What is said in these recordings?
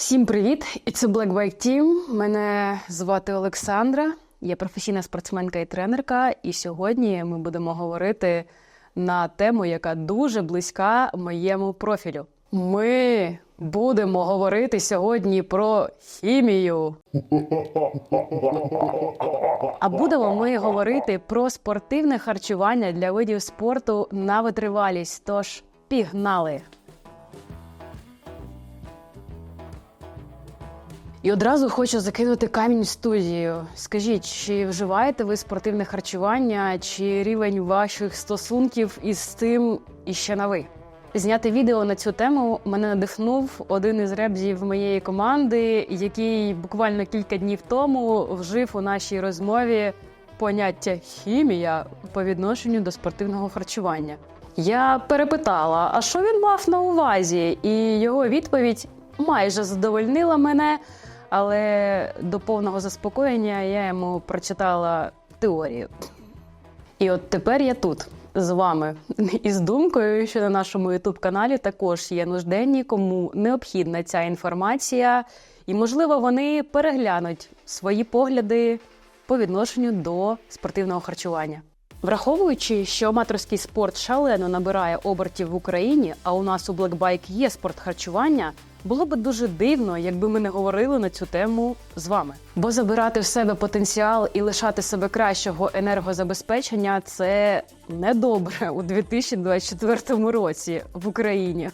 Всім привіт! І це Black Bike Team. Мене звати Олександра. Я професійна спортсменка і тренерка. І сьогодні ми будемо говорити на тему, яка дуже близька моєму профілю. Ми будемо говорити сьогодні про хімію. А будемо ми говорити про спортивне харчування для видів спорту на витривалість. Тож пігнали! І одразу хочу закинути камінь в студію. Скажіть, чи вживаєте ви спортивне харчування, чи рівень ваших стосунків із цим іще на ви? Зняти відео на цю тему мене надихнув один із ребзів моєї команди, який буквально кілька днів тому вжив у нашій розмові поняття хімія по відношенню до спортивного харчування. Я перепитала, а що він мав на увазі, і його відповідь майже задовольнила мене. Але до повного заспокоєння я йому прочитала теорію. І от тепер я тут з вами із думкою, що на нашому ютуб-каналі також є нужденні, кому необхідна ця інформація, і, можливо, вони переглянуть свої погляди по відношенню до спортивного харчування. Враховуючи, що аматорський спорт шалено набирає обертів в Україні, а у нас у Blackbike є спорт харчування, було би дуже дивно, якби ми не говорили на цю тему з вами. Бо забирати в себе потенціал і лишати себе кращого енергозабезпечення це недобре у 2024 році в Україні.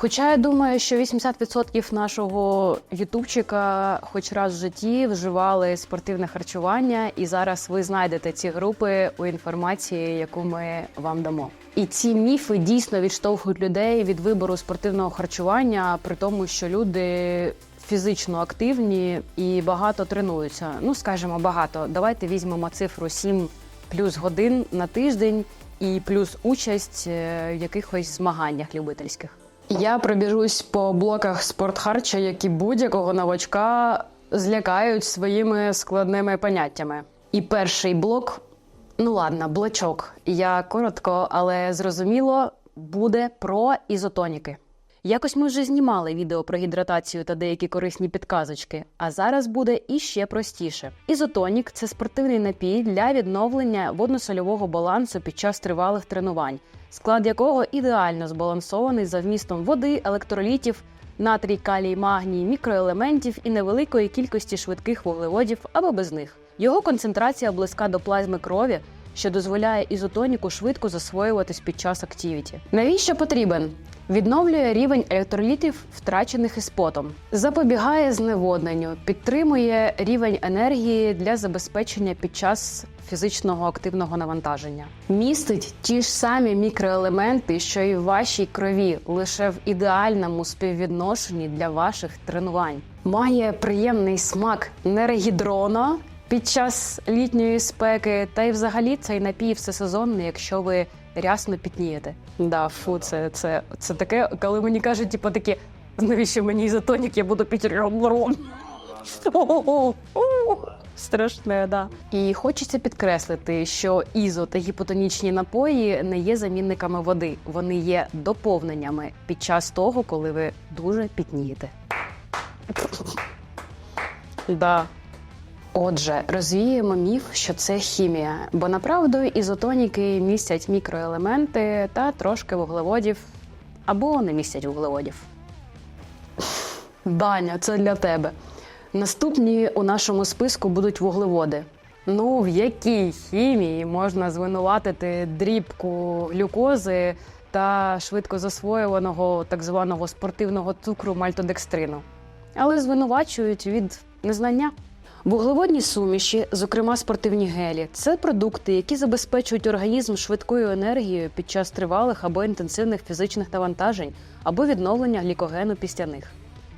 Хоча я думаю, що 80% нашого ютубчика хоч раз в житті вживали спортивне харчування, і зараз ви знайдете ці групи у інформації, яку ми вам дамо. І ці міфи дійсно відштовхують людей від вибору спортивного харчування, при тому, що люди фізично активні і багато тренуються. Ну, скажімо, багато. Давайте візьмемо цифру 7 плюс годин на тиждень і плюс участь е, в якихось змаганнях любительських. Я пробіжусь по блоках спортхарча, які будь-якого новачка злякають своїми складними поняттями. І перший блок, ну ладно, блочок. Я коротко, але зрозуміло, буде про ізотоніки. Якось ми вже знімали відео про гідратацію та деякі корисні підказочки, а зараз буде іще простіше. Ізотонік це спортивний напій для відновлення водно-сольового балансу під час тривалих тренувань, склад якого ідеально збалансований за вмістом води, електролітів, натрій, калій, магній, мікроелементів і невеликої кількості швидких вуглеводів або без них. Його концентрація близька до плазми крові, що дозволяє ізотоніку швидко засвоюватись під час активіті. Навіщо потрібен? Відновлює рівень електролітів, втрачених із потом, запобігає зневодненню, підтримує рівень енергії для забезпечення під час фізичного активного навантаження, містить ті ж самі мікроелементи, що і в вашій крові, лише в ідеальному співвідношенні для ваших тренувань. Має приємний смак нерегідрона під час літньої спеки, та й взагалі цей напій всесезонний, якщо ви рясно пітнієте. Да, фу, це, це, це таке, коли мені кажуть, типу, такі, навіщо мені ізотонік, я буду піти ром. Страшне, да. І хочеться підкреслити, що ізо та гіпотонічні напої не є замінниками води. Вони є доповненнями під час того, коли ви дуже пітнієте. Да. Отже, розвіємо міф, що це хімія, бо направду ізотоніки містять мікроелементи та трошки вуглеводів або не містять вуглеводів. Даня, це для тебе. Наступні у нашому списку будуть вуглеводи. Ну, в якій хімії можна звинуватити дрібку глюкози та швидко засвоюваного так званого спортивного цукру мальтодекстрину? Але звинувачують від незнання. Вуглеводні суміші, зокрема спортивні гелі, це продукти, які забезпечують організм швидкою енергією під час тривалих або інтенсивних фізичних навантажень або відновлення глікогену після них.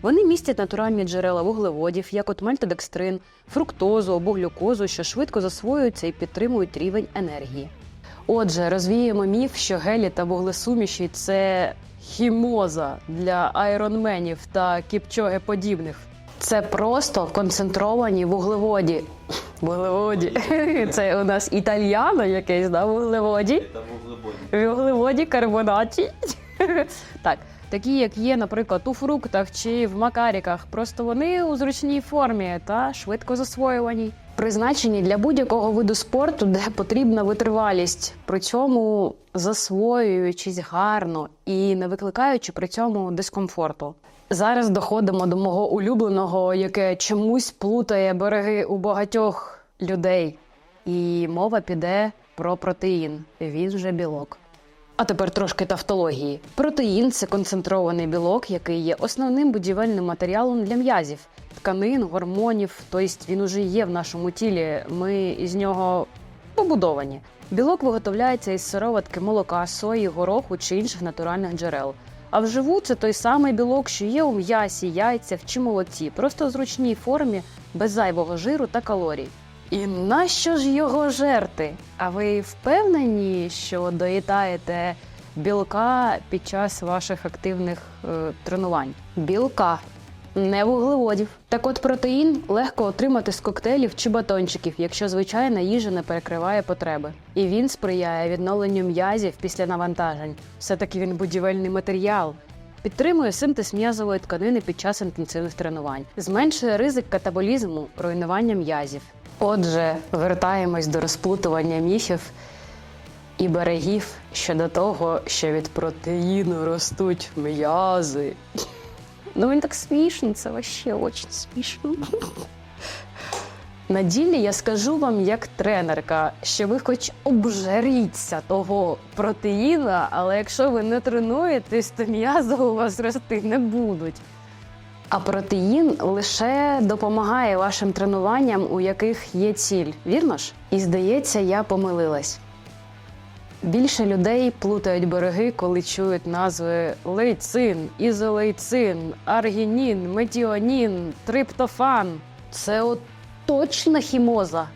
Вони містять натуральні джерела вуглеводів, як от мальтодекстрин, фруктозу або глюкозу, що швидко засвоюються і підтримують рівень енергії. Отже, розвіємо міф, що гелі та вуглесуміші це хімоза для айронменів та кіпчоги подібних. Це просто концентровані вуглеводі. Вуглеводі. Це у нас італьяно якесь, да, вуглеводі. Це вуглеводі. Вуглеводі карбонаті. Так, такі як є, наприклад, у фруктах чи в макаріках. Просто вони у зручній формі та швидко засвоювані. Призначені для будь-якого виду спорту, де потрібна витривалість, при цьому засвоюючись гарно і не викликаючи при цьому дискомфорту. Зараз доходимо до мого улюбленого, яке чомусь плутає береги у багатьох людей. І мова піде про протеїн. Він же білок. А тепер трошки тавтології. Протеїн це концентрований білок, який є основним будівельним матеріалом для м'язів, тканин, гормонів. Тобто він уже є в нашому тілі. Ми із нього побудовані. Білок виготовляється із сироватки молока, сої, гороху чи інших натуральних джерел. А вживу це той самий білок, що є у м'ясі, яйцях чи молоці, просто в зручній формі, без зайвого жиру та калорій. І нащо ж його жерти? А ви впевнені, що доїдаєте білка під час ваших активних е, тренувань? Білка, не вуглеводів. Так от протеїн легко отримати з коктейлів чи батончиків, якщо звичайна їжа не перекриває потреби. І він сприяє відновленню м'язів після навантажень. Все-таки він будівельний матеріал. Підтримує синтез м'язової тканини під час інтенсивних тренувань, зменшує ризик катаболізму, руйнування м'язів. Отже, вертаємось до розплутування міфів і берегів щодо того, що від протеїну ростуть м'язи. Ну він так смішно, це вообще дуже смішно. На ділі я скажу вам як тренерка, що ви хоч обжаріться того протеїна, але якщо ви не тренуєтесь, то м'язи у вас рости не будуть. А протеїн лише допомагає вашим тренуванням, у яких є ціль, вірно ж? І здається, я помилилась. Більше людей плутають береги, коли чують назви лейцин, ізолейцин, аргінін, метіонін, триптофан. Це от точно хімоза.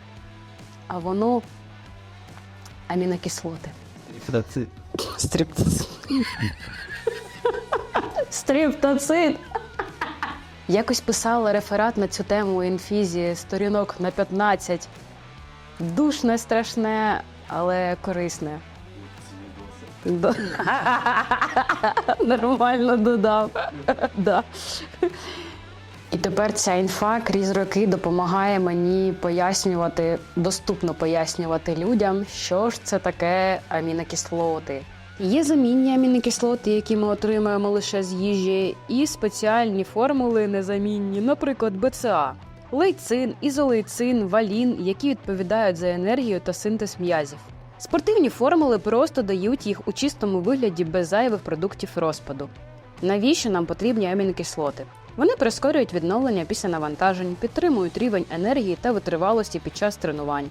А воно амінокислоти. Федоцит. Стриптоцит. Стриптоцит. Якось писала реферат на цю тему у інфізі сторінок на 15. Душне, страшне, але корисне. Нормально додав. Да. І тепер ця інфа крізь роки допомагає мені пояснювати, доступно пояснювати людям, що ж це таке амінокислоти. Є замінні амінокислоти, які ми отримуємо лише з їжі, і спеціальні формули незамінні, наприклад, БЦА, лейцин, ізолейцин, валін, які відповідають за енергію та синтез м'язів. Спортивні формули просто дають їх у чистому вигляді без зайвих продуктів розпаду. Навіщо нам потрібні амінокислоти? Вони прискорюють відновлення після навантажень, підтримують рівень енергії та витривалості під час тренувань,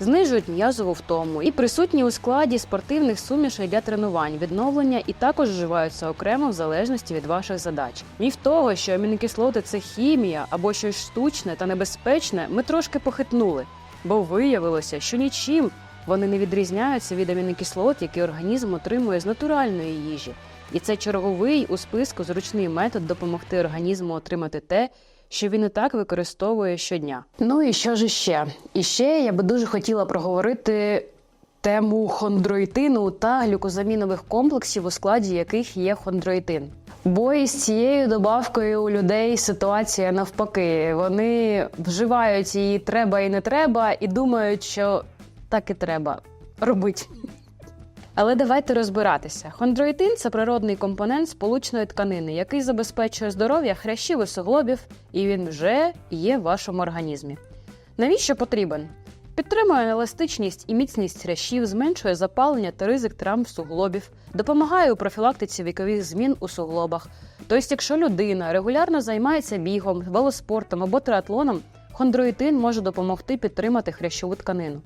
знижують м'язову втому і присутні у складі спортивних сумішей для тренувань, відновлення і також вживаються окремо в залежності від ваших задач. Міф того, що амінокислоти це хімія або щось штучне та небезпечне, ми трошки похитнули, бо виявилося, що нічим вони не відрізняються від амінокислот, які організм отримує з натуральної їжі. І це черговий у списку зручний метод допомогти організму отримати те, що він і так використовує щодня. Ну і що ж іще? І ще я би дуже хотіла проговорити тему хондроїтину та глюкозамінових комплексів, у складі яких є хондроїтин. Бо із цією добавкою у людей ситуація навпаки. Вони вживають її треба і не треба, і думають, що так і треба робити. Але давайте розбиратися. Хондроїтин це природний компонент сполучної тканини, який забезпечує здоров'я хрящів і суглобів, і він вже є в вашому організмі. Навіщо потрібен? Підтримує еластичність і міцність хрящів, зменшує запалення та ризик травм суглобів, допомагає у профілактиці вікових змін у суглобах. Тобто, якщо людина регулярно займається бігом, велоспортом або триатлоном, хондроїтин може допомогти підтримати хрящову тканину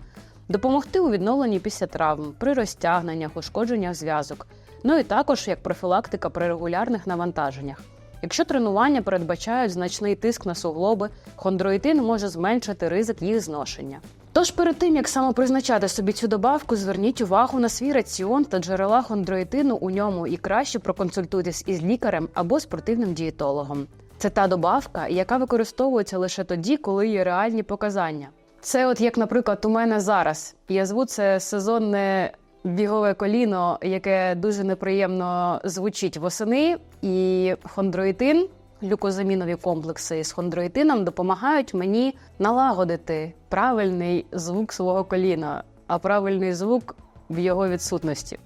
допомогти у відновленні після травм, при розтягненнях, ушкодженнях зв'язок, ну і також як профілактика при регулярних навантаженнях. Якщо тренування передбачають значний тиск на суглоби, хондроїтин може зменшити ризик їх зношення. Тож перед тим як самопризначати собі цю добавку, зверніть увагу на свій раціон та джерела хондроїтину у ньому і краще проконсультуйтесь із лікарем або спортивним дієтологом. Це та добавка, яка використовується лише тоді, коли є реальні показання. Це, от як, наприклад, у мене зараз. Я зву це сезонне бігове коліно, яке дуже неприємно звучить восени, і хондроїтин, глюкозамінові комплекси з хондроїтином допомагають мені налагодити правильний звук свого коліна, а правильний звук в його відсутності.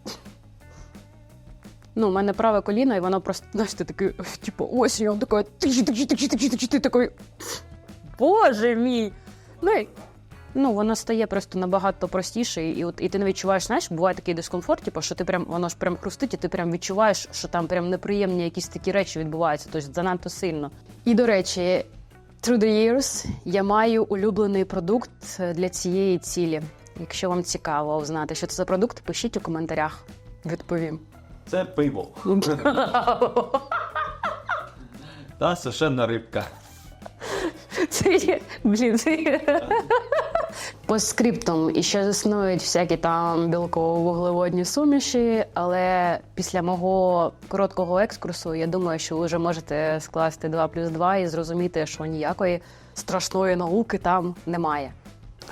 Ну, у мене праве коліно, і воно просто, знаєш, ти такий, типу, ось, і воно таке, ти такий, боже мій. Ну, ну, воно стає просто набагато простіше, і, от, і ти не відчуваєш, знаєш, буває такий дискомфорт, типу, що ти прям, воно ж прям хрустить, і ти прям відчуваєш, що там прям неприємні якісь такі речі відбуваються, тобто занадто сильно. І, до речі, through the years я маю улюблений продукт для цієї цілі. Якщо вам цікаво знати, що це за продукт, пишіть у коментарях. Відповім. Це пиво. Та священна рибка. Це є, блін. Це... По скриптам іще існують всякі там білково-вуглеводні суміші, але після мого короткого екскурсу я думаю, що ви вже можете скласти 2 плюс 2 і зрозуміти, що ніякої страшної науки там немає.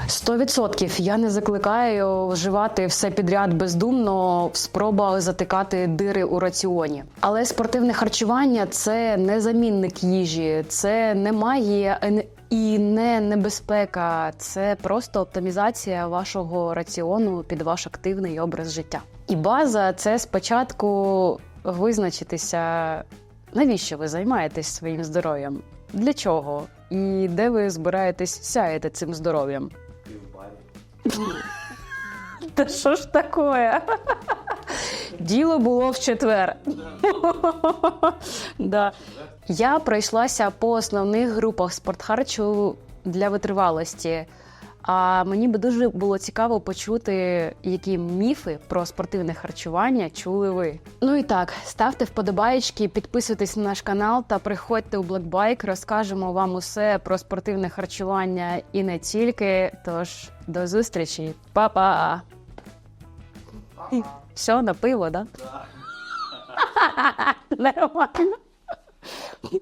Сто відсотків я не закликаю вживати все підряд бездумно в спробах затикати дири у раціоні. Але спортивне харчування це не замінник їжі, це не магія і не небезпека. Це просто оптимізація вашого раціону під ваш активний образ життя. І база це спочатку визначитися, навіщо ви займаєтесь своїм здоров'ям, для чого і де ви збираєтесь сяяти цим здоров'ям. Та що ж таке? Діло було в четвер. да. Я пройшлася по основних групах спортхарчу для витривалості. А мені би дуже було цікаво почути, які міфи про спортивне харчування чули ви. Ну і так, ставте вподобаєчки, підписуйтесь на наш канал та приходьте у Blackbike. Розкажемо вам усе про спортивне харчування і не тільки. Тож до зустрічі, Па-па! Все, на пиво, да? Нормально.